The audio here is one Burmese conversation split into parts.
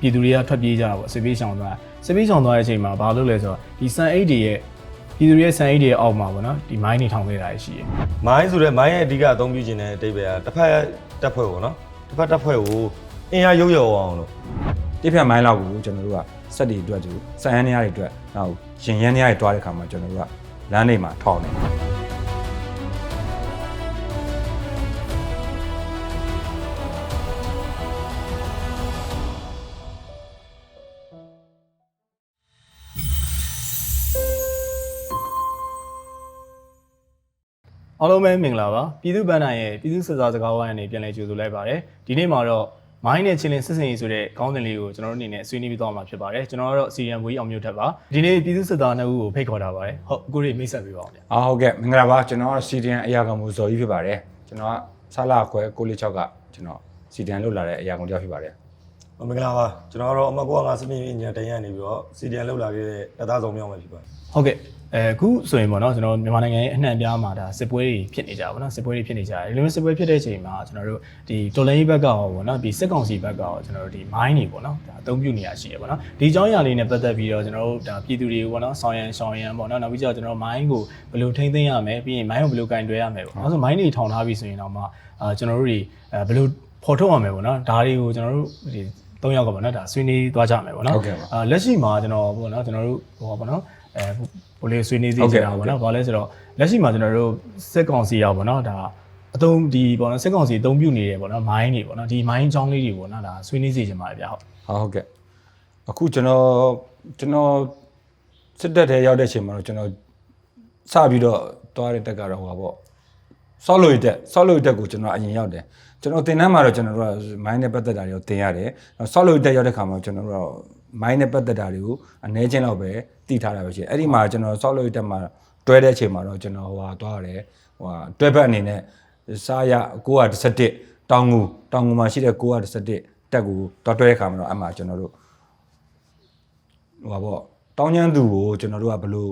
ပြည်သူတွေကထွက်ပြေးကြတာပေါ့စစ်ပေးဆောင်သွားစစ်ပေးဆောင်သွားတဲ့အချိန်မှာဘာလို့လဲဆိုတော့ဒီစံအိတ်တွေရဲ့ပြည်သူတွေရဲ့စံအိတ်တွေရဲ့အောက်မှာပေါ့နော်ဒီမိုင်းတွေထောင်ခဲ့တာရှိတယ်မိုင်းဆိုတဲ့မိုင်းရဲ့အဓိကအသုံးပြုခြင်းတဲ့အတိတ်ပဲကတစ်ဖက်တက်ဖွဲ့ပေါ့နော်တစ်ဖက်တက်ဖွဲ့ကိုအင်အားရုပ်ရောအောင်လို့တိဖြတ်မိုင်းလောက်ကိုကျွန်တော်တို့ကစက်တွေအတွက်သူစက်ရန်နေရတွေအတွက်နောက်ရင်ရန်နေရတွေတွားတဲ့ခါမှာကျွန်တော်တို့ကလမ်းတွေမှာထောင်းတယ် အားလုံးပဲမင်္ဂလာပါပြည်သူ့ဗန်ဒန်ရဲ့ပြည်သူ့စစ်စားစကားဝိုင်းအနေနဲ့ပြန်လည်ကြိုဆိုလိုက်ပါတယ်ဒီနေ့မှာတော့မိုင်းနဲ့ချင်းလင်းစစ်စင်ရေးဆိုတဲ့ခေါင်းစဉ်လေးကိုကျွန်တော်တို့အနေနဲ့ဆွေးနွေးပြီးသွားမှာဖြစ်ပါတယ်ကျွန်တော်ကတော့စီရန်ဝေးအောင်မြို့ထက်ပါဒီနေ့ပြည်သူ့စစ်သားနှစ်ဦးကိုဖိတ်ခေါ်ထားပါတယ်ဟုတ်အခုရိမိတ်ဆက်ပေးပါအောင်ဗျာအားဟုတ်ကဲ့မင်္ဂလာပါကျွန်တော်ကစီဒီအန်အရာကောင်မှုဇော်ကြီးဖြစ်ပါတယ်ကျွန်တော်ကဆလာခွဲ646ကကျွန်တော်စီဒီအန်လုတ်လာတဲ့အရာကောင်တစ်ယောက်ဖြစ်ပါတယ် မင်္ဂလာပါကျွန်တော်ကတော့အမကွာငါစနေညတန်ရနေပြီးတော့စီဒီအန်လောက်လာခဲ့တဲ့တပ်သားဆောင်မြောက်မှာဖြစ်ပါတယ်ဟုတ်ကဲ့အဲအခုဆိုရင်ပေါ့နော်ကျွန်တော်မြန်မာနိုင်ငံရဲ့အနှံ့အပြားမှာဒါစစ်ပွဲတွေဖြစ်နေကြပါဘောနော်စစ်ပွဲတွေဖြစ်နေကြတယ်ဒီလိုမျိုးစစ်ပွဲဖြစ်တဲ့အချိန်မှာကျွန်တော်တို့ဒီတော်လိုင်းဘက်ကရောပေါ့နော်ဒီစစ်ကောင်စီဘက်ကရောကျွန်တော်တို့ဒီမိုင်းတွေပေါ့နော်ဒါအသုံးပြုနေရရှိရပေါ့နော်ဒီအကြောင်းအရာလေးနဲ့ပတ်သက်ပြီးတော့ကျွန်တော်တို့ဒါပြည်သူတွေပေါ့နော်ဆောင်ရန်ဆောင်ရန်ပေါ့နော်နောက်ပြီးတော့ကျွန်တော်တို့မိုင်းကိုဘယ်လိုထိန်းသိမ်းရမလဲပြီးရင်မိုင်းကိုဘယ်လိုကင်တွယ်ရမလဲပေါ့နော်ဆိုမိုင်းတွေထောင်ထားပြီဆိုရင်တော့မှအာကျွန်တော်တို့တွေအဲဘယ်လိုဖော်ထုတ်ရမလဲပေါ့နော်ဒါတွေကိုကျွန်တော်တို့ဒီ သုံးယောက်ကပေါ့နော်ဒါဆွေးနွေးသွားကြမယ်ပေါ့နော်ဟုတ်ကဲ့ပါအာလက်ရှိမှာကျွန်တော်ပေါ့နော်ကျွန်တော်တို့ဟောပေါ့နော်အဲဘိုလေးဆွေးနွေးစီဟုတ်ကြကဲ့တာဟုတ်ပေါ့ကဲ့နော်ဘာလဲဆိုတော့လက်ရှိမှာကျွန်တော်တို့စစ်ကောင်စီရောက်ပေါ့နော်ဒါအသုံးဒီပေါ့နော်စစ်ကောင်စီအသုံးပြုနေတယ်ပေါ့နော်မိုင်းတွေပေါ့နော်ဒီမိုင်းအကြောင်းလေးတွေပေါ့နော်ဒါဆွေးနွေးစီကြပါလေဗျာဟုတ်ဟာဟုတ်ကဲ့အခုကျွန်တော်ကျွန်တော်စစ်တပ်ထဲရောက်တဲ့အချိန်မှာတော့ကျွန်တော်စပြီးတော့တွားတဲ့တက်ကတော့ဟိုပါပေါ့ ဆော့လို့တက်ဆော့လို့တက်ကိုကျွန်တော်အရင်ရောက်တယ်ကျွန်တော်တင်တန်းမှာတော့ကျွန်တော်တို့ကမိုင်းနဲ့ပတ်သက်တာတွေကိုတင်ရတယ်ဆော့လို့တက်ရောက်တဲ့ခါမှာကျွန်တော်တို့ကမိုင်းနဲ့ပတ်သက်တာတွေကိုအနည်းချင်းတော့ပဲတည်ထားတာပဲရှိတယ်အဲ့ဒီမှာကျွန်တော်ဆော့လို့တက်မှာတွဲတဲ့အချိန်မှာတော့ကျွန်တော်ဟိုဟာတွားရတယ်ဟိုဟာတွဲဘက်အနေနဲ့စားရ917တောင်ငူတောင်ငူမှာရှိတဲ့917တက်ကိုတွားတွဲတဲ့ခါမှာတော့အမှကျွန်တော်တို့ဟိုပါပေါ့တောင်းကျမ်းသူကိုကျွန်တော်တို့ကဘယ်လို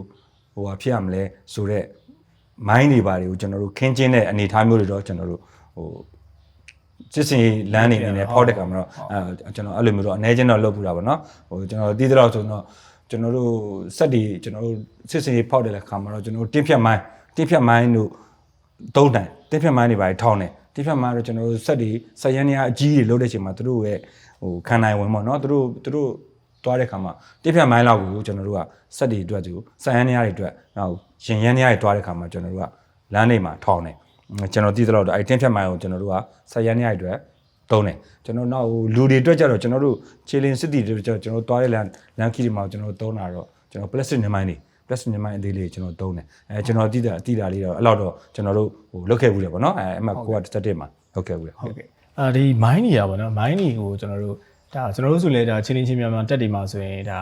ဟိုဟာဖြစ်ရမလဲဆိုတော့ မိုင်းတွေပါတွေကိုကျွန်တော်တို့ခင်းချင်းတဲ့အနေအထားမျိုးတွေတော့ကျွန်တော်တို့ဟိုစစ်စင်လမ်းနေနေနဲ့ဖောက်တဲ့ကံမှာတော့အဲကျွန်တော်အဲ့လိုမျိုးတော့အနေချင်းတော့လုပ်ပူတာပေါ့နော်ဟိုကျွန်တော်တီးတော့ဆိုတော့ကျွန်တော်တို့စက်တွေကျွန်တော်တို့စစ်စင်ဖောက်တဲ့ခါမှာတော့ကျွန်တော်တို့တင်းဖြတ်မိုင်းတင်းဖြတ်မိုင်းတို့သုံးတိုင်တင်းဖြတ်မိုင်းတွေပါထောင်းတယ်တင်းဖြတ်မိုင်းတော့ကျွန်တော်တို့စက်တွေစက်ရန်နေအကြီးတွေလုပ်တဲ့အချိန်မှာသူတို့ရဲ့ဟိုခံနိုင်ဝင်ပေါ့နော်သူတို့သူတို့သွားတဲ့ခါမှာတစ်ဖြတ်မိုင်းလောက်ကိုကျွန်တော်တို့ကစက်တွေအတွက်သူစံရန်နေရတွေအတွက်နောက် ရင်ရန်နေရတွေသွားတဲ့ခါမှာကျွန်တော်တို့ကလမ်းတွေမှာထောင်းတယ်ကျွန်တော်တည်သလောက်တော့အဲတင်းဖြတ်မိုင်းကိုကျွန်တော်တို့ကစက်ရန်နေရတွေအတွက်တုံးတယ်ကျွန်တော်နောက်လူတွေအတွက်ကြတော့ကျွန်တော်တို့ခြေလင်စစ်တီတွေအတွက်ကျွန်တော်သွားတဲ့လမ်းလမ်းခီတွေမှာကျွန်တော်တုံးတာတော့ကျွန်တော် plastic နေမိုင်းတွေ plastic နေမိုင်းအသေးလေးကျွန်တော်တုံးတယ်အဲကျွန်တော်တည်တာတည်တာလေးတော့အဲ့လောက်တော့ကျွန်တော်တို့ဟိုလုတ်ခဲ့ဘူးလေပေါ့နော်အဲအမှကိုကတက်တက်မှာဟုတ်ကဲ့ဘူးလေဟုတ်ကဲ့အာဒီမိုင်းတွေရပါတော့မိုင်းတွေကိုကျွန်တော်တို့ဒါကျွန်တော်တို့ဆိုလဲဒါချင်းချင်းချင်းများများတက်တွေမှာဆိုရင်ဒါ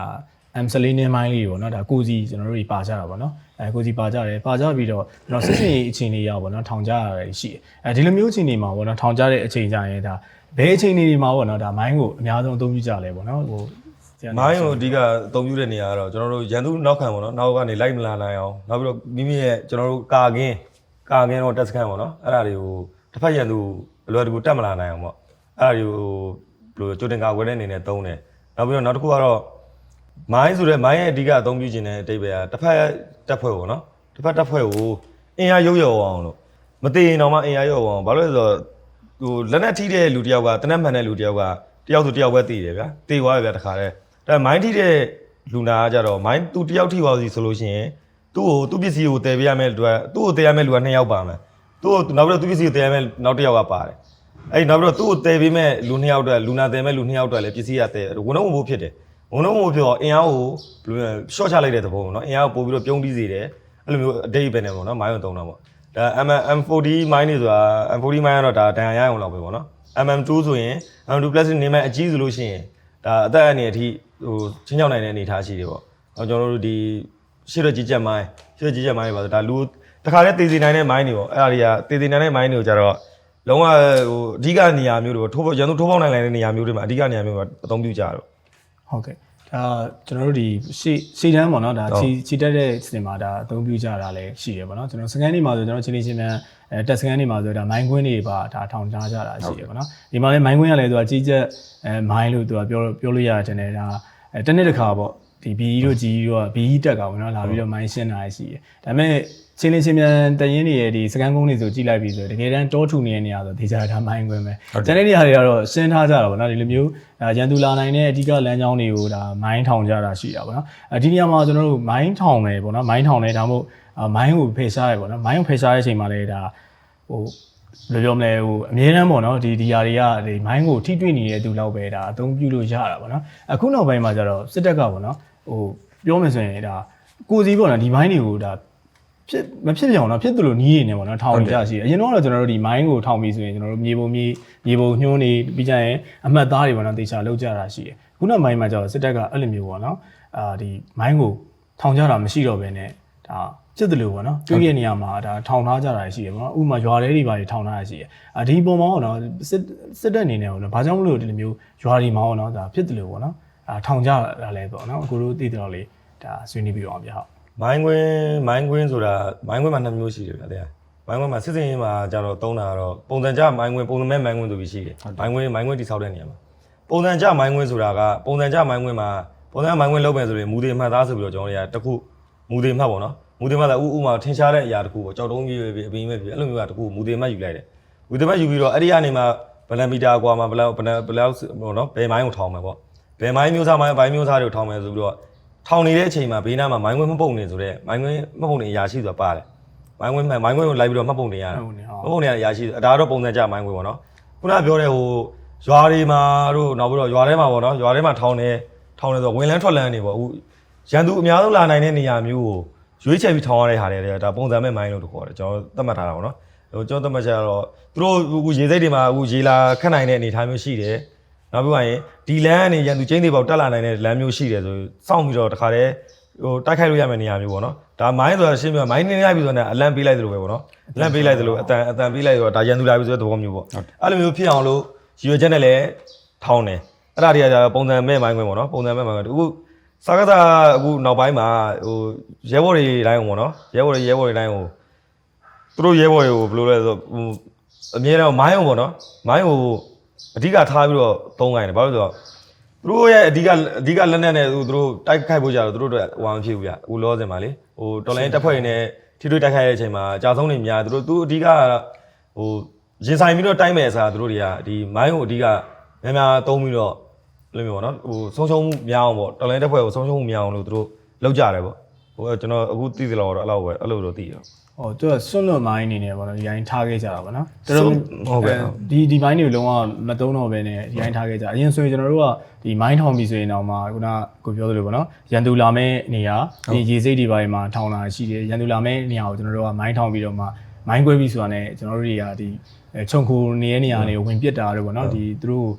M14 နင်းမိုင်းလေးတွေပေါ့နော်ဒါကိုစီကျွန်တော်တို့တွေပါကြတာပေါ့နော်အဲကိုစီပါကြတယ်ပါကြပြီးတော့ကျွန်တော်စစ်စင်ရေးအချိန်လေးရောက်ပေါ့နော်ထောင်ကြရတယ်ရှိတယ်အဲဒီလိုမျိုးအချိန်တွေမှာပေါ့နော်ထောင်ကြတဲ့အချိန်ကြရင်ဒါဘယ်အချိန်တွေမှာပေါ့နော်ဒါမိုင်းကိုအများဆုံးအသုံးပြုကြလဲပေါ့နော်ဟိုမိုင်းကိုအဓိကအသုံးပြုတဲ့နေရာကတော့ကျွန်တော်တို့ရန်သူနောက်ခံပေါ့နော်နောက်ကနေလိုက်မလာနိုင်အောင်နောက်ပြီးတော့မိမိရဲ့ကျွန်တော်တို့ကာကင်းကာကင်းတော့တက်စကန်ပေါ့နော်အဲ့ဒါတွေကိုတစ်ဖက်ရန်သူအလွယ်တကူတက်မလာနိုင်အောင်ပေါ့အဲ့ဒါတွေကိုဘယ်လိုကြိုတင်ကာကွယ်တဲ့အနေနဲ့သုံးတယ်နောက်ပြီးတော့နောက်တစ်ခုကတော့ မိုင်းဆိုတဲ့မိုင်းရဲ့အဓိကအသုံးပြုခြင်းတဲ့အတိတ်ပဲကတစ်ဖက်တက်ဖွဲ့ပေါ့နော်တစ်ဖက်တက်ဖွဲ့ကိုအင်အားရုပ်ရောအောင်လို့မသေးရင်တော့မှအင်အားရုပ်အောင်ဘာလို့လဲဆိုတော့ဟိုလက်နဲ့ထိတဲ့လူတယောက်ကတနက်မှန်တဲ့လူတယောက်ကတယောက်ဆိုတယောက်ပဲသိတယ်ဗျာသိသွားရဗျာတခါတည်းဒါပေမဲ့မိုင်းထိတဲ့လူနာကကြတော့မိုင်းသူတယောက်ထိသွားစီဆိုလို့ရှိရင်သူ့ကိုသူ့ပစ္စည်းကိုတည်ပြရမယ့်လူကသူ့ကိုတည်ရမယ့်လူက2ယောက်ပါမယ်သူ့ကိုနောက်ပြီးတော့သူ့ပစ္စည်းကိုတည်ရမယ့်နောက်တစ်ယောက်ကပါတယ်အဲ့ဒီနောက်ပြီးတော့သူ့ကိုတည်ပေးမဲ့လူ2ယောက်အတွက်လူနာတည်မဲ့လူ2ယောက်အတွက်လည်းပစ္စည်းကတည်ဝန်တော့မို့ဖြစ်တယ် ဝန်တော့မို့ဖြစ်တော့အင်အားကိုဘယ်လိုလဲ short ချလိုက်တဲ့သဘောပေါ့နော်အင်အားကိုပို့ပြီးတော့ပြုံးပြီးစေတယ်အဲ့လိုမျိုးအတိတ်ပဲနေပေါ့နော်မိုင်းကိုတုံးတာပေါ့ဒါ M M40 မိုင်းနေဆိုတာ M40 မိုင်းကတော့ဒါဒဏ်ရာရအောင်လောက်ပဲပေါ့နော် MM2 ဆိုရင် M2 Plus နေမဲ့အကြီးဆိုလို့ရှိရင်ဒါအသက်အနေအထိဟိုချင်းချောင်းနိုင်တဲ့အနေအထားရှိတယ်ပေါ့။အော်ကျွန်တော်တို့ဒီရှေ့ရကြီးချက်မိုင်းရှေ့ရကြီးချက်မိုင်းပါဆိုဒါလူတခါတည်းတည်စီနိုင်တဲ့မိုင်းတွေပေါ့အဲ့ဒါတွေကတည်စီနိုင်တဲ့မိုင်းတွေကိုကြတော့လုံးဝဟိုအဓိကနေရာမျိုးတွေပေါ့ထိုးပေါက်ရန်သူထိုးပေါက်နိုင်တဲ့နေရာမျိုးတွေမှာအဓိကနေရာမျိုးမှာအသုံးပြုကြတော့ ဟုတ်ကဲ့ဒါကျွန်တော်တို့ဒီရှေ့ရှေ့တန်းပေါ့နော်ဒါဟုတ်ခြေခြေတက်တဲ့စင်မှာဒါအသုံးပြုကြတာလည်းရှိတယ်ပေါ့နော်ကျွန်တော်စကန်နေမှာဆိုကျွန်တော်ချင်းချင်းချင်းမြန်အဲတက်စကန်နေမှာဆိုဒါမိုင်းကွင်းတွေပါဒါထောင်ထားကြတာရှိတယ်ပေါ့နော်ဒီမှာလည်းမိုင်းကွင်းကလည်းသူကကြီးကျက်အဲမိုင်းလို့သူကပြောပြောလို့ရတယ်တယ်ဒါအဲတစ်နေ့တစ်ခါပေါ့ဒီဘီကြီးတို့ကြီးတို့ကဘီကြီးတက်ကပေါ့နော်လာပြီးတော့မိုင်းရှင်းတာရှိတယ်ဒါပေမဲ့ ချင်းချင်းချင်းမြန်တရင်တွေရဲ့ဒီစကန်ကုန်းတွေဆိုကြည့်လိုက်ပြီဆိုတကယ်တမ်းတောထူနေတဲ့နေရာဆိုဒေချာဒါမိုင်းကွင်းပဲကျန်တဲ့နေရာတွေကတော့ရှင်းထားကြတာပေါ့နော်ဒီလိုမျိုးဒါရန်သူလာနိုင်တဲ့အဓိကလမ်းကြောင်းတွေကိုဒါမိုင်းထောင်ကြတာရှိတာပေါ့နော်အဲဒီနေရာမှာကျွန်တော်တို့မိုင်းထောင်တယ်ပေါ့နော်မိုင်းထောင်တယ်ဒါမှမဟုတ်အာမိုင်းကိုဖယ်ရှားရပေါ့နော်မိုင်းကိုဖယ်ရှားတဲ့အချိန်မှာလည်းဒါဟိုဘယ်လိုပြောမလဲဟိုအမြဲတမ်းပေါ့နော်ဒီဒီຢာတွေကဒီမိုင်းကိုထိတွေ့နေတဲ့သူလောက်ပဲဒါအသုံးပြုလို့ရတာပေါ့နော်အခုနောက်ပိုင်းမှာကျတော့စစ်တပ်ကပေါ့နော်ဟိုပြောမယ်ဆိုရင်ဒါကိုစီပေါ့နော်ဒီမိုင်းတွေကိုဒါ ဖြစ်မဖြစ်ပြောင်တော့ဖြစ်သလိုနီးနေနေပေါ့နော်ထောင်နေကြရှိတယ်အရင်တော့ကျွန်တော်တို့ဒီမိုင်းကိုထောင်ပြီးဆိုရင်ကျွန်တော်တို့မြေပုံမြေမြေပုံညှိုးနေပြီးကြရင်အမှတ်သားတွေပေါ့နော်တေချာလောက်ကြတာရှိတယ်ခုနောက်ပိုင်းမှာကျတော့စစ်တပ်ကအဲ့လိုမျိုးပေါ့နော်အာဒီမိုင်းကိုထောင်ကြတာမရှိတော့ဘဲနဲ့ဒါဖြစ်တယ်လို့ပေါ့နော်တွေ့ရနေရမှာဒါထောင်ထားကြတာရှိတယ်ပေါ့နော်ဥပမာရွာတွေတွေပါထောင်ထားတာရှိတယ်အာဒီပုံမှာပေါ့နော်စစ်စစ်တပ်အနေနဲ့ပေါ့နော်ဘာကြောင့်မလို့ဒီလိုမျိုးရွာတွေမှာပေါ့နော်ဒါဖြစ်တယ်လို့ပေါ့နော်အာထောင်ကြတာလဲပေါ့နော်အခုတို့သိတယ်တော့လေဒါဆွေးနွေးပြီးတော့အောင်ပြဟုတ် မိုင်းကွင်းမိုင်းကွင်းဆိုတာမိုင်းကွင်းမှာနှစ်မျိုးရှိတယ်ဗျာတဲ့မိုင်းကွင်းမှာစစ်စင်ရေးမှာကျတော့သုံးတာကတော့ပုံစံကြမိုင်းကွင်းပုံစံမဲ့မိုင်းကွင်းဆိုပြီးရှိတယ်မိုင်းကွင်းမိုင်းကွင်းတိဆောက်တဲ့နေရာမှာပုံစံကြမိုင်းကွင်းဆိုတာကပုံစံကြမိုင်းကွင်းမှာပုံစံမိုင်းကွင်းလုပ်မယ်ဆိုရင်မူတွေမှတ်သားဆိုပြီးတော့ကျွန်တော်တွေကတခုမူတွေမှတ်ပေါ့နော်မူတွေမှတ်တာဥဥမာထင်ရှားတဲ့အရာတခုပေါ့ကြောက်တုံးကြီးပဲအပင်းပဲဖြစ်အဲ့လိုမျိုးကတခုမူတွေမှတ်ယူလိုက်တယ်မူတွေမှတ်ယူပြီးတော့အဲ့ဒီကနေမှဘယ်လမီတာကွာမှာဘယ်လောက်ဘယ်လောက်ဘယ်လောက်ဟိုနော်ဘယ်မိုင်းကိုထောင်မယ်ပေါ့ဘယ်မိုင်းမျိုးစားမိုင်းဘိုင်းမျိုးစားတွေကိုထောင်မယ်ဆိုပြီးတော့ ထောင်နေတဲ့အချိန်မှာဘေးနားမှာမိုင်းခွင်းမပုတ်နေဆိုတော့မိုင်းခွင်းမပုတ်နေအရာရှိဆိုတာပါတယ်မိုင်းခွင်းမိုင်းခွင်းကိုလိုက်ပြီးတော့မပုတ်နေရတာဟုတ်နေဟုတ်မပုတ်နေရတဲ့အရာရှိဒါကတော့ပုံစံကြမိုင်းခွင်းပေါ့နော်ခုနကပြောတဲ့ဟိုရွာတွေမှာတို့နောက်ပြီးတော့ရွာထဲမှာပေါ့နော်ရွာထဲမှာထောင်နေထောင်နေဆိုဝင်လန်းထွက်လန်းနေပေါ့အခုရန်သူအများဆုံးလာနိုင်တဲ့နေရာမျိုးကိုရွေးချယ်ပြီးထောင်ရတဲ့ဟာတွေဒါပုံစံမဲ့မိုင်းလို့တခေါ်တယ်ကျွန်တော်သတ်မှတ်ထားတာပေါ့နော်ဟိုကျွန်တော်သတ်မှတ်ချက်ကတော့သူတို့အခုရေစိတ်တွေမှာအခုရေလာခတ်နိုင်တဲ့အနေအထားမျိုးရှိတယ် နောက်ပြီးရင်ဒီလမ်းကနေရန်သူချင်းတွေပေါက်တက်လာနိုင်တဲ့လမ်းမျိုးရှိတယ်ဆိုစောင့်ပြီးတော့တခါတည်းဟိုတိုက်ခိုက်လို့ရမယ့်နေရာမျိုးပေါ့နော်ဒါမိုင်းဆိုတာရှင်းပြမိုင်းနေရပြီဆိုတော့အလန့်ပေးလိုက်သလိုပဲပေါ့နော်အလန့်ပေးလိုက်သလိုအတန်အတန်ပေးလိုက်တော့ဒါရန်သူလာပြီဆိုတဲ့သဘောမျိုးပေါ့အဲ့လိုမျိုးဖြစ်အောင်လို့ရည်ရွယ်ချက်နဲ့လည်းထောင်းတယ်အဲ့ဒါတွေကじゃပုံစံမဲ့မိုင်းခွင်းပေါ့နော်ပုံစံမဲ့မိုင်းခွင်းအခုစာကတာအခုနောက်ပိုင်းမှာဟိုရဲဘော်တွေတိုင်းပေါ့နော်ရဲဘော်တွေရဲဘော်တွေတိုင်းဟိုသူတို့ရဲဘော်တွေကိုဘယ်လိုလဲဆိုဟိုအမြဲတမ်းမိုင်းအောင်ပေါ့နော်မိုင်းကို အဓိကထားပြီးတော့သုံးခိုင်းတယ်ဘာလို့လဲဆိုတော့သူတို့ရဲ့အဓိကအဓိကလက်နက်နဲ့သူတို့တိုက်ခိုက်ဖို့ကြတော့သူတို့တို့ဟိုမဖြစ်ဘူးဗျအခုလောစင်ပါလေဟိုတော်လိုင်းတက်ဖွဲ့နေထိတွေ့တိုက်ခိုက်တဲ့အချိန်မှာအကြဆုံးနေများသူတို့သူအဓိကဟိုရင်ဆိုင်ပြီးတော့တိုက်မယ်ဆိုတာသူတို့တွေကဒီမိုင်းကိုအဓိကများများသုံးပြီးတော့ဘယ်လိုမျိုးပေါ့နော်ဟိုဆုံးရှုံးမှုများအောင်ပေါ့တော်လိုင်းတက်ဖွဲ့ကိုဆုံးရှုံးမှုများအောင်လို့သူတို့လောက်ကြတယ်ပေါ့ဟိုကျွန်တော်အခုသိသလောက်တော့အဲ့လောက်ပဲအဲ့လိုတော့သိရော ဟိုသူကဆွန့်လွတ်မိုင်းအနေနဲ့ပေါ့နော်ဒီတိုင်းထားခဲ့ကြတာပေါ့နော်ဆွန့်ဟုတ်ကဲ့ဒီဒီမိုင်းတွေကိုလုံးဝမသုံးတော့ဘဲနဲ့ဒီတိုင်းထားခဲ့ကြအရင်ဆိုရင်ကျွန်တော်တို့ကဒီမိုင်းထောင်ပြီးဆိုရင်တော့မှခုနကကိုပြောသလိုပေါ့နော်ရန်သူလာမဲ့နေရာဒီရေစိတ်တွေပိုင်းမှာထောင်လာရှိတယ်ရန်သူလာမဲ့နေရာကိုကျွန်တော်တို့ကမိုင်းထောင်ပြီးတော့မှမိုင်းကွဲပြီးဆိုတာနဲ့ကျွန်တော်တို့တွေကဒီအဲခြုံခိုနေတဲ့နေရာတွေဝင်ပစ်တာတို့ပေါ့နော်ဒီသူတို့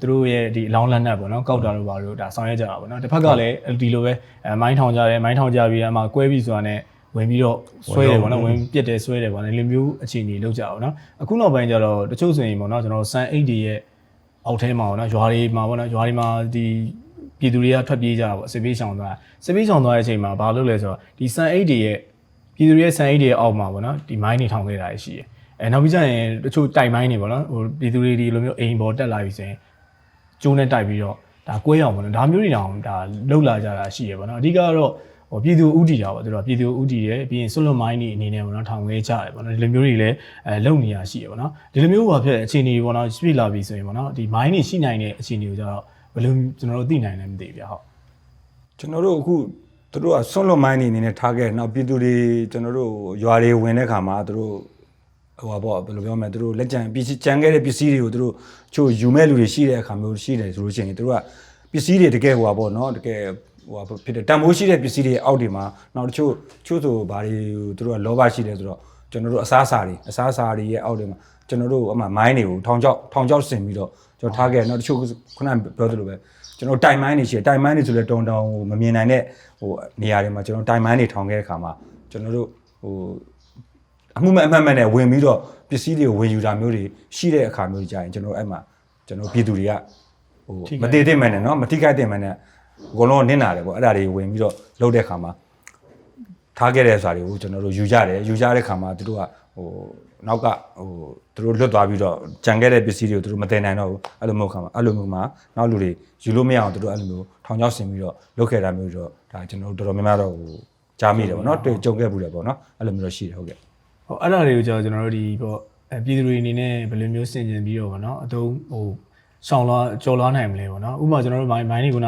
သူတို့ရဲ့ဒီအလောင်းလက်နက်ပေါ့နော်ကောက်တာတို့ပါတို့ဒါဆောင်ရွက်ကြတာပေါ့နော်တစ်ဖက်ကလည်းဒီလိုပဲအဲမိုင်းထောင်ကြတယ်မိုင်းထောင်ကြပြီးအမှကွဲပြီးဆိုတာနဲ့ ဝင်ပြီးတော့ဆွဲတယ်ပေါ့နော်ဝင်ပြစ်တယ်ဆွဲတယ်ပေါ့နော်ဒီလိုမျိုးအခြေအနေလောက်ကြအောင်နော်အခုနောက်ပိုင်းကျတော့တချို့ဆိုရင်ပေါ့နော်ကျွန်တော်စံအိတ်တွေရဲ့အောက်ထဲမှာပေါ့နော်ရွာတွေမှာပေါ့နော်ရွာတွေမှာဒီပြည်သူတွေကထွက်ပြေးကြတာပေါ့စစ်ပေးဆောင်သွားစစ်ပေးဆောင်သွားတဲ့အချိန်မှာဘာလုပ်လဲဆိုတော့ဒီစံအိတ်တွေရဲ့ပြည်သူတွေရဲ့စံအိတ်တွေရဲ့အောက်မှာပေါ့နော်ဒီမိုင်းတွေထောင်ခဲ့တာရှိတယ်အဲနောက်ပြီးကျရင်တချို့တိုင်မိုင်းတွေပေါ့နော်ဟိုပြည်သူတွေဒီလိုမျိုးအိမ်ပေါ်တက်လာပြီဆိုရင်ကျိုးနဲ့တိုက်ပြီးတော့ဒါကွဲအောင်ပေါ့နော်ဒါမျိုးတွေတောင်ဒါလှုပ်လာကြတာရှိရပေါ့နော်အဓိကတော့ ဟိုပြည်သူဥတီတာပေါ့သူတို့ကပြည်သူဥတီတယ်ပြီးရင်ဆွလွန်မိုင်းတွေအနေနဲ့ပေါ့နော်ထောင်ခဲ့ကြတယ်ပေါ့နော်ဒီလိုမျိုးတွေလည်းအဲလုံနေရရှိရပေါ့နော်ဒီလိုမျိုးဘာဖြစ်အခြေအနေပေါ့နော်ပြည့်လာပြီဆိုရင်ပေါ့နော်ဒီမိုင်းတွေရှိနိုင်တဲ့အခြေအနေကိုကျတော့ဘယ်လိုကျွန်တော်တို့သိနိုင်လဲမသိဘူးဗျဟုတ်ကျွန်တော်တို့အခုသူတို့ကဆွန့်လွတ်မိုင်းနေအနေနဲ့ထားခဲ့နောက်ပြည်သူတွေကျွန်တော်တို့ရွာတွေဝင်တဲ့ခါမှာသူတို့ဟိုပါပေါ့ဘယ်လိုပြောမလဲသူတို့လက်ကျန်ပစ္စည်းကြံခဲ့တဲ့ပစ္စည်းတွေကိုသူတို့ချို့ယူမဲ့လူတွေရှိတဲ့အခါမျိုးရှိတယ်ဆိုလို့ရှိရင်သူတို့ကပစ္စည်းတွေတကယ်ဟိုပါပေါ့နော်တကယ် ဟိုပါဖြစ်တယ်တန်ဖိုးရှိတဲ့ပစ္စည်းတွေအောက်တွေမှာနောက်တချို့ချို့ဆိုဘာတွေသူတို့ကလောဘရှိတယ်ဆိုတော့ကျွန်တော်တို့အစားအစာတွေအစားအစာတွေရဲ့အောက်တွေမှာကျွန်တော်တို့အမှမိုင်းတွေကိုထောင်ချောက်ထောင်ချောက်ဆင်ပြီးတော့ကျွန်တော်ထားခဲ့တယ်နောက်တချို့ခုနကပြောသလိုပဲ ကျွန်တော်တိုင်မိုင်းနေရှိတယ်တိုင်မိုင်းနေဆိုလဲတုံတောင်ဟိုမမြင်နိုင်တဲ့ဟိုနေရာတွေမှာကျွန်တော်တိုင်မိုင်းနေထောင်ခဲ့တဲ့ခါမှာကျွန်တော်တို့ဟိုအမှုမဲ့အမှတ်မဲ့နဲ့ဝင်ပြီးတော့ပစ္စည်းတွေကိုဝင်ယူတာမျိုးတွေရှိတဲ့အခါမျိုးကြီးကြာရင်ကျွန်တော်အဲ့မှာကျွန်တော်ပြည်သူတွေကဟိုမတည်တဲ့မှန်နဲ့เนาะမတိခိုက်တဲ့မှန်နဲ့ဟို အကုန်လုံးကနင့်နာတယ်ပေါ့အဲ့ဒါတွေဝင်ပြီးတော့လှုပ်တဲ့ခါမှာထားခဲ့တဲ့ဆိုတာတွေကိုကျွန်တော်တို့ယူကြတယ်ယူကြတဲ့ခါမှာသူတို့ကဟိုနောက်ကဟိုသူတို့လွတ်သွားပြီးတော့ကြံခဲ့တဲ့ပစ္စည်းတွေကိုသူတို့မတင်နိုင်တော့ဘူးအဲ့လိုမျိုးခါမှာအဲ့လိုမျိုးမှာနောက်လူတွေယူလို့မရအောင်သူတို့အဲ့လိုမျိုးထောင်ချောက်ဆင်ပြီးတော့လုပ်ခဲ့တာမျိုးတော့ဒါကျွန်တော်တို့တော်တော်များများတော့ဟိုကြားမိတယ်ပေါ့နော်တွေ့ကြုံခဲ့ဘူးတယ်ပေါ့နော်အဲ့လိုမျိုးတော့ရှိတယ်ဟုတ်ကဲ့ဟိုအဲ့ဒါတွေကိုကျွန်တော်ကျွန်တော်တို့ဒီပေါ့အဲပြည်သူတွေအနေနဲ့ဘယ်လိုမျိုးဆင်ခြင်ပြီးတော့ဗောနော်အတုံးဟိုဆောင်လာကြော်လာနိုင်မလဲဗောနော်ဥပမာကျွန်တော်တို့မိုင်းမိုင်းတွေက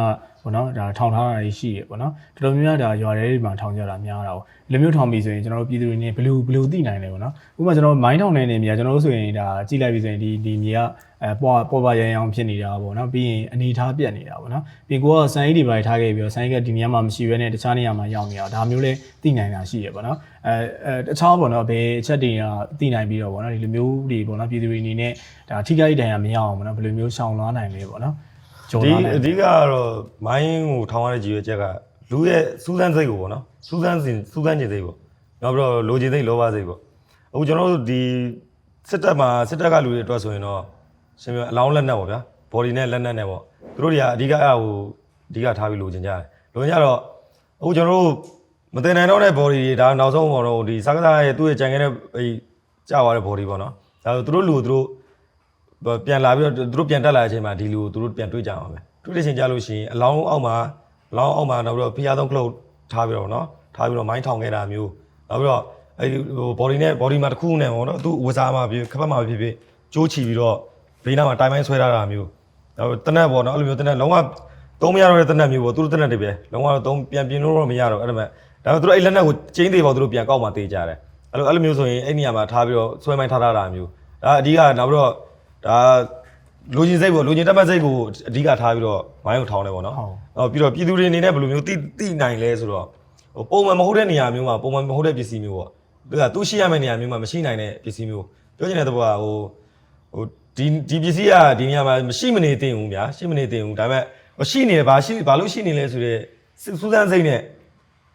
ဗောနော်ဒါထောင်ထားတာတွေရှိရဗောနော်တော်တော်များများဒါရွာတွေမှာထောင်ကြတာများတာဗောဒီလိုမျိုးထောင်ပြီးဆိုရင်ကျွန်တော်တို့ပြည်သူတွေနေဘယ်လိုဘယ်လိုသိနိုင်လဲဗောနော်ဥပမာကျွန်တော်မိုင်းထောင်နေတဲ့နေရာကျွန်တော်တို့ဆိုရင်ဒါကြည့်လိုက်ပြီးဆိုရင်ဒီဒီမြေကအဲပေါ်ပေါ်ပါရန်အောင်ဖြစ်နေတာဗောနော်ပြီးရင်အနေထားပြတ်နေတာဗောနော်ပြီးကိုကစံအိတ်တွေပါထားခဲ့ပြီးတော့စံအိတ်ကဒီနေရာမှာမရှိဘဲနဲ့တခြားနေရာမှာရောက်နေတာဒါမျိုးလဲသိနိုင်တာရှိရဗောနော်အဲအဲတခြားဗောနော်ဘယ်အချက်တွေကသိနိုင်ပြီးတော့ဗောနော်ဒီလိုမျိုးတွေဗောနော်ပြည်သူတွေအနေနဲ့ဒါထိခိုက်ဒဏ်ရာမရအောင်ဗောနော်ဘယ်လိုမျိုးရှောင်လွှားနိုင်လဲဗောနော် ကျော်ဒီလွှားနိုင်အဓိကကတော့မိုင်းကိုထောင်ရတဲ့ကြီးရွယ်ချက်ကလူရဲ့စူးစမ်းစိတ်ကိုပေါ့နော်စူးစမ်းစဉ်စူးစမ်းခြင်းစိတ်ပေါ့နောက်ပြီးတော့လိုချင်စိတ်လောဘစိတ်ပေါ့အခုကျွန်တော်တို့ဒီစစ်တပ်မှာစစ်တပ်ကလူတွေအတွက်ဆိုရင်တော့ရှင်ပြအလောင်းလက်နက်ပေါ့ဗျာ body နဲ့လက်နက်နဲ့ပေါ့သူတို့တွေကအဓိကအဲ့ဟိုအဓိကထားပြီးလိုချင်ကြတယ်လိုချင်ကြတော့အခုကျွန်တော်တို့မတင်နိုင်တော့တဲ့ body တွေဒါနောက်ဆုံးပေါ့တော့ဒီစကားသားရဲ့သူ့ရဲ့ကြံခဲ့တဲ့အဲကြာသွားတဲ့ body ပေါ့နော်ဒါဆိုသူတို့လူကိုသူတို့ ပြန်လာပြီးတော့သူတို့ပြန်တက်လာတဲ့အချိန်မှာဒီလူကိုသူတို့ပြန်တွေ့ကြအောင်ပဲတွေ့တဲ့အချိန်ကြလို့ရှိရင်အလောင်းအောက်မှာအလောင်းအောက်မှာနောက်ပြီးတော့ဖျားသုံးကလုတ်ထားပြီးတော့နော်ထားပြီးတော့မိုင်းထောင်ခဲ့တာမျိုးနောက်ပြီးတော့အဲဒီဟို body နဲ့ body မှာတစ်ခုနဲ့ပေါ့နော်သူဝစားမှာဖြစ်ခပတ်မှာဖြစ်ဖြစ်ကြိုးချီပြီးတော့ဘေးနားမှာတိုင်ပိုင်းဆွဲထားတာမျိုးနောက်တနက်ပေါ့နော်အဲ့လိုမျိုးတနက်လုံးဝသုံးမရတော့တဲ့တနက်မျိုးပေါ့သူတို့တနက်တွေပဲလုံးဝတော့သုံးပြန်ပြင်လို့တော့မရတော့အဲ့ဒါမဲ့ဒါပေမဲ့သူတို့အဲ့လက်နက်ကိုချင်းသေးပေါ့သူတို့ပြန်ကောက်မှတေးကြတယ်အဲ့လိုအဲ့လိုမျိုးဆိုရင်အဲ့နေရာမှာထားပြီးတော့ဆွဲမိုင်းထားတာမျိုးဒါအဓိကနောက်ပြီးတော့ ဒါလူချင်းစိတ်ပေါ့လူချင်းတက်ပတ်စိတ်ကိုအဓိကထားပြီးတော့ဝိုင်းကိုထောင်းတယ်ပေါ့နော်ဟုတ်ဟောပြီးတော့ပြည်သူတွေအနေနဲ့ဘယ်လိုမျိုးတိတိနိုင်လဲဆိုတော့ဟိုပုံမှန်မဟုတ်တဲ့နေရာမျိုးမှာပုံမှန်မဟုတ်တဲ့ပစ္စည်းမျိုးပေါ့သူကသူရှိရမယ့်နေရာမျိုးမှာမရှိနိုင်တဲ့ပစ္စည်းမျိုးပြောချင်တဲ့သဘောကဟိုဟိုဒီဒီပစ္စည်းကဒီနေရာမှာမရှိမနေသင့်ဘူးဗျာရှိမနေသင့်ဘူးဒါပေမဲ့ဟိုရှိနေတယ်ဘာရှိဘာလို့ရှိနေလဲဆိုတော့စူးစမ်းစိတ်နဲ့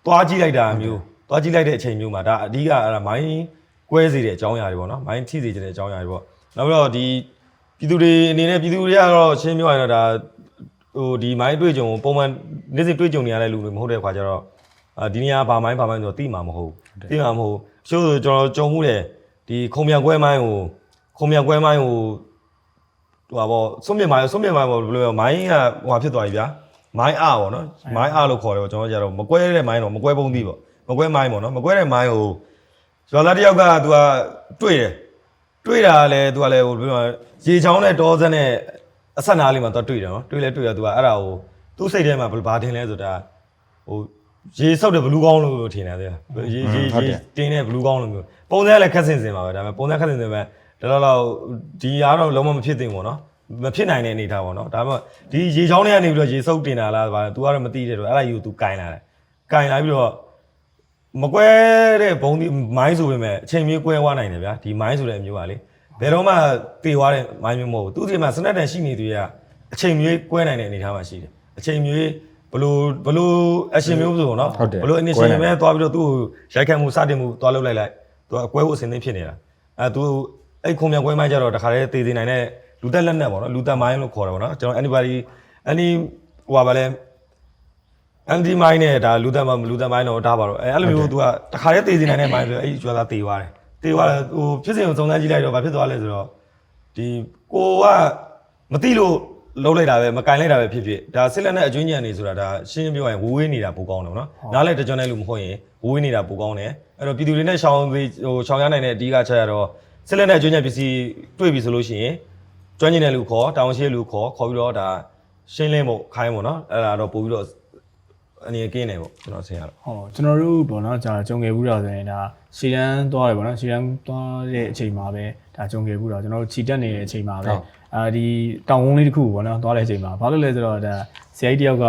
သွားကြည့်လိုက်တာမျိုးသွားကြည့်လိုက်တဲ့အချိန်မျိုးမှာဒါအဓိကအဲ့ဒါမိုင်းကွဲစေတဲ့အကြောင်းအရာတွေပေါ့နော်မိုင်းထိစေတဲ့အကြောင်းအရာတွေပေါ့ နောက်ပြီးတော့ဒီပြည်သူတွေအနေနဲ့ပြည်သူတွေကတော့ရှင်းပြောရရင်တော့ဒါဟိုဒီမိုင်းတွေ့ကြုံပုံမှန်နေ့စဉ်တွေ့ကြုံနေရတဲ့လူတွေမဟုတ်တဲ့ခါကျတော့အာဒီနေရာဘာမိုင်းဘာမိုင်းဆိုတော့သိမှာမဟုတ်ဘူးသိမှာမဟုတ်ဘူးအချို့ဆိုကျွန်တော်ကြုံမှုတယ်ဒီခုံမြန်ကွဲမိုင်းကိုခုံမြန်ကွဲမိုင်းကိုဟိုပါဗောစွန့်မြစ်မိုင်းစွန့်မြစ်မိုင်းဗောဘယ်လိုလဲမိုင်းကဟိုဟာဖြစ်သွားပြီဗျာမိုင်းအားဗောနော်မိုင်းအားလို့ခေါ်တယ်ဗောကျွန်တော်ကျတော့မကွဲတဲ့မိုင်းတော့မကွဲပုံးသီးဗောမကွဲမိုင်းဗောနော်မကွဲတဲ့မိုင်းကိုရွာသားတစ်ယောက်က तू ကတွေ့တယ် တွေ့တာကလည်း तू ကလည်းဟိုပြောရေချောင်းနဲ့တောစက်နဲ့အဆက်နားလေးမှာ तू တွေ့တယ်နော်တွေ့လဲတွေ့ရ तू ကအဲ့ဒါကိုသူ့စိတ်ထဲမှာဘယ်ဘာထင်လဲဆိုတာဟိုရေဆုပ်တဲ့ဘလူးကောင်းလို့ထင်တယ်တဲ့ရေရေရေတင်းတဲ့ဘလူးကောင်းလို့မျိုးပုံစံကလည်းခက်စင်စင်ပါပဲဒါပေမဲ့ပုံစံခက်စင်စင်ပဲဒါတော့တော့ဒီအားတော့လုံးဝမဖြစ်သင့်ဘူးနော်မဖြစ်နိုင်တဲ့အနေထားပေါ့နော်ဒါပေမဲ့ဒီရေချောင်းထဲကနေပြီးတော့ရေဆုပ်တင်တာလားဗာ तू ကတော့မသိတဲ့တော့အဲ့ဒါယူ तू ကင်လာတယ်ကင်လာပြီးတော့ မကွဲတဲ့ဘုံဒီမိုင်းဆိုပေမဲ့အချိန်မျိုးကွဲသွားနိုင်တယ်ဗျာဒီမိုင်းဆိုတဲ့အမျိုးကလေဘယ်တော့မှတေသွားတဲ့မိုင်းမျိုးမဟုတ်ဘူးသူဒီမှာစနက်တန်ရှိနေသေးရအချိန်မျိုးကွဲနိုင်တဲ့အနေအထားမှာရှိတယ်အချိန်မျိုးဘလို့ဘလို့အရှင်မျိုးဆိုတော့နော်ဟုတ်တယ်ဘလို့အနစ်ရှင်ပဲသွားပြီးတော့သူ့ကိုရိုက်ခတ်မှုစတင်မှုသွားလုပ်လိုက်လိုက်သူကကွဲဖို့အစဉ်သင့်ဖြစ်နေတာအဲသူအဲ့ခုံမြန်ကွဲမိုင်းကြတော့တခါတည်းတေသေးနိုင်တဲ့လူသက်လက်နက်ပေါ့နော်လူသက်မိုင်းလို့ခေါ်တယ်ပေါ့နော်ကျွန်တော် anybody any ဟိုပါ ဗလဲ anti mine နဲ့ဒါလူသက်မလူသက် mine တော့ဒါပါတော့အဲအဲ့လိုမျိုး तू ကတခါတည်းတည်စီနိုင်တဲ့ mine ဆိုအဲ့ဒီကျွာသားတည်သွားတယ်တည်သွားတယ်ဟိုဖြစ်စဉ်ကိုစုံစမ်းကြည့်လိုက်တော့ဘာဖြစ်သွားလဲဆိုတော့ဒီကိုကမသိလို့လုံးလိုက်တာပဲမကင်လိုက်တာပဲဖြစ်ဖြစ်ဒါစစ်လက်နဲ့အကျွင်းညံနေဆိုတာဒါရှင်းရှင်းပြောရင်ဝေးဝေးနေတာပိုကောင်းတယ်ဗောနော်နားလဲတကြွတဲ့လူမဟုတ်ရင်ဝေးဝေးနေတာပိုကောင်းတယ်အဲ့တော့ပြည်သူတွေနဲ့ရှောင်းဟိုရှောင်းရနိုင်တဲ့အဓိကချက်ရတော့စစ်လက်နဲ့အကျွင်းညံပစ္စည်းတွေ့ပြီဆိုလို့ရှိရင်ကျွမ်းကျင်တဲ့လူခေါ်တောင်ရှိတဲ့လူခေါ်ခေါ်ပြီးတော့ဒါရှင်းလင်းဖို့ခိုင်းဖို့နော်အဲ့ဒါတော့ပို့ပြီးတော့ အနေနဲ့ကင်းနေပေါ့ကျွန်တော်ဆင်ရတော့ဟောကျွန်တော်တို့ပေါ့နော်ကြာကြုံခဲ့ဘူးတော့ဆိုရင်ဒါရှီရန်သွားတယ်ပေါ့နော်ရှီရန်သွားတဲ့အချိန်မှာပဲဒါကြုံခဲ့ဘူးတော့ကျွန်တော်တို့ခြိတက်နေတဲ့အချိန်မှာပဲဟုတ်အာဒီတောင်ဝန်းလေးတစ်ခုပေါ့နော်သွားတဲ့အချိန်မှာဘာလို့လဲဆိုတော့ဒါဆရာကြီးတယောက်က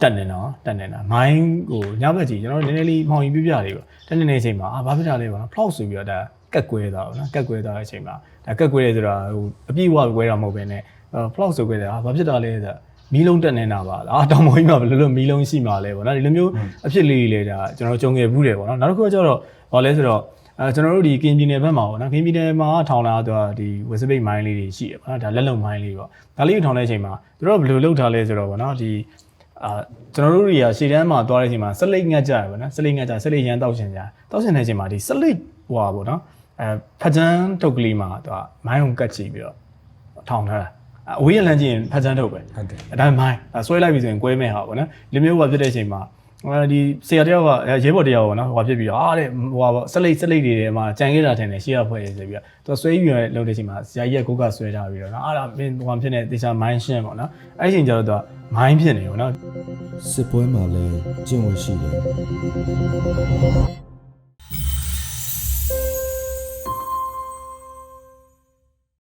တက်နေတော့တက်နေတာမိုင်းကိုညဘက်ကြီးကျွန်တော်တို့နည်းနည်းလေးမှောင်ရင်ပြပြလေးပေါ့တက်နေတဲ့အချိန်မှာအာဘာဖြစ်တာလဲပေါ့နော်ဖလောက်ဆိုပြီးတော့ဒါကက်ကွဲသွားပေါ့နော်ကက်ကွဲသွားတဲ့အချိန်မှာဒါကက်ကွဲတယ်ဆိုတာဟိုအပြည့်အဝကွဲတာမဟုတ်ဘဲနဲ့ဖလောက်ဆိုကွဲတယ်အာဘာဖြစ်တာလဲဆိုတော့ မီးလုံးတက်နေတာပါအာတောင်ပေါ်ကြီးမှာဘယ်လိုလိုမီးလုံးရှိမှာလဲပေါ့နော်ဒီလိုမျိုးအဖြစ်လေးတွေလည်းဒါကျွန်တော်ကြုံခဲ့ဘူးတယ်ပေါ့နော်နောက်တစ်ခုကကျတော့ဘာလဲဆိုတော့အဲကျွန်တော်တို့ဒီကင်ပြည်နယ်ဘက်မှာပေါ့နော်ကင်ပြည်နယ်မှာထောင်လာတော့ဒီဝက်စပိတ်မိုင်းလေးတွေရှိတယ်ပေါ့နော်ဒါလက်လုံမိုင်းလေးပေါ့ဒါလေးကိုထောင်တဲ့အချိန်မှာသူတို့ကဘယ်လိုလုပ်ထားလဲဆိုတော့ပေါ့နော်ဒီအာကျွန်တော်တို့တွေကရှေ့တန်းမှာသွားတဲ့အချိန်မှာဆက်လိတ်ငတ်ကြရပါနော်ဆက်လိတ်ငတ်ကြဆက်လိတ်ရန်တောက်ရှင်ကြတောက်ရှင်တဲ့အချိန်မှာဒီဆက်လိတ်ဟွာပေါ့နော်အဲဖကြန်းတုတ်ကလေးမှာသူကမိုင်းုံကတ်ချီပြီးတော့ထောင်ထားတာ အဝေးရလမ်းကြည့်ရင်ဖကြန်းတုတ်ပဲဟုတ်တယ်အဲ့ဒါမိုင်းဒါဆွဲလိုက်ပြီဆိုရင်ကွဲမဲ့ဟာပေါ့နော်ဒီမျိုးဟိုဖြစ်တဲ့အချိန်မှာအဲဒီဆရာတယောက်ကရဲဘော်တယောက်ပေါ့နော်ဟိုဖြစ်ပြီးတော့အားတဲ့ဟိုပါဆက်လိတ်ဆက်လိတ်တွေထဲမှာကြံခဲ့တာထင်တယ်ရှေ့ရဖွဲ့ရေးဆိုပြီးတော့သူဆွဲပြီးရလုံးတဲ့အချိန်မှာဆရာကြီးကကိုကဆွဲထားပြီးတော့နော်အားဒါမင်းဟိုဖြစ်နေတေချာမိုင်းရှင်းပေါ့နော်အဲ့ဒီအချိန်ကျတော့သူကမိုင်းဖြစ်နေပေါ့နော်စစ်ပွဲမှာလည်းကျင့်ဝတ်ရှိတယ်